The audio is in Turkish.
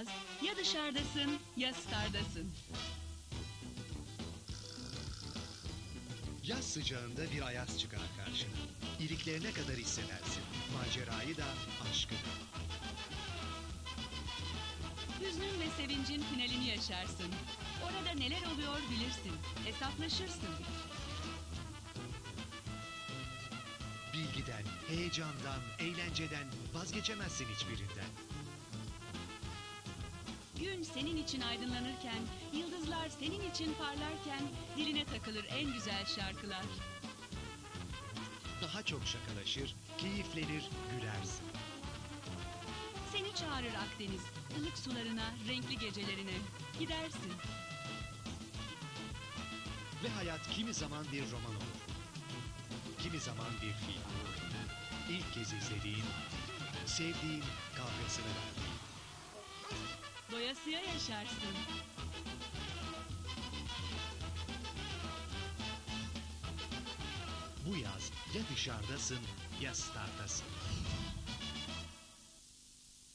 yaz. Ya dışarıdasın ya stardasın. Yaz sıcağında bir ayaz çıkar karşına. İliklerine kadar hissedersin. Macerayı da, aşkı da. Hüznün ve sevincin finalini yaşarsın. Orada neler oluyor bilirsin. Hesaplaşırsın. Bilgiden, heyecandan, eğlenceden vazgeçemezsin hiçbirinden. Gün senin için aydınlanırken, yıldızlar senin için parlarken diline takılır en güzel şarkılar. Daha çok şakalaşır, keyiflenir, gülersin. Seni çağırır Akdeniz, ılık sularına, renkli gecelerine. Gidersin. Ve hayat kimi zaman bir roman olur. Kimi zaman bir film. İlk kez izlediğin, sevdiğin, kavgasını verdiğin. Doyasıya yaşarsın. Bu yaz ya dışarıdasın ya stardasın.